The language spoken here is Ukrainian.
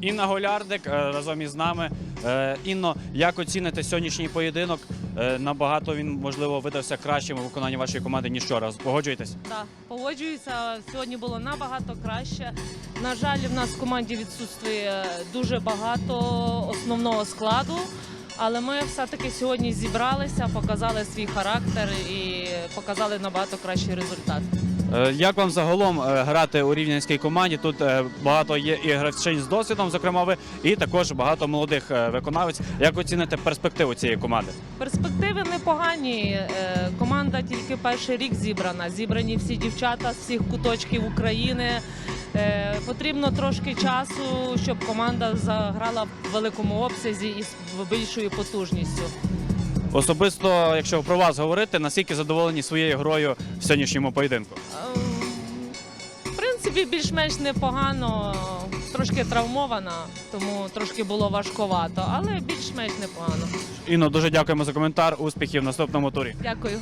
Інна Голярдик е, разом із нами. Е, Інно, як оціните сьогоднішній поєдинок? Е, Набагато він можливо видався кращим у виконанні вашої команди ніж вчора. Погоджуєтесь? Так, погоджуюся. Сьогодні було набагато краще. На жаль, в нас в команді відсутствує дуже багато основного складу. Але ми все-таки сьогодні зібралися, показали свій характер і показали набагато кращий результат. Е, Як вам загалом е, грати у рівненській команді? Тут е, багато є і гравчин з досвідом, зокрема ви, і також багато молодих виконавець. Як оціните перспективу цієї команди? Перспективи непогані. Команда тільки перший рік зібрана. Зібрані всі дівчата з всіх куточків України. Потрібно трошки часу, щоб команда заграла в великому обсязі і з більшою потужністю. Особисто, якщо про вас говорити, наскільки задоволені своєю грою в сьогоднішньому поєдинку? Ем, В принципі, більш-менш непогано. Трошки травмована, тому трошки було важковато, але більш-менш непогано. Інно, дуже дякуємо за коментар. Успіхів в наступному турі. Дякую.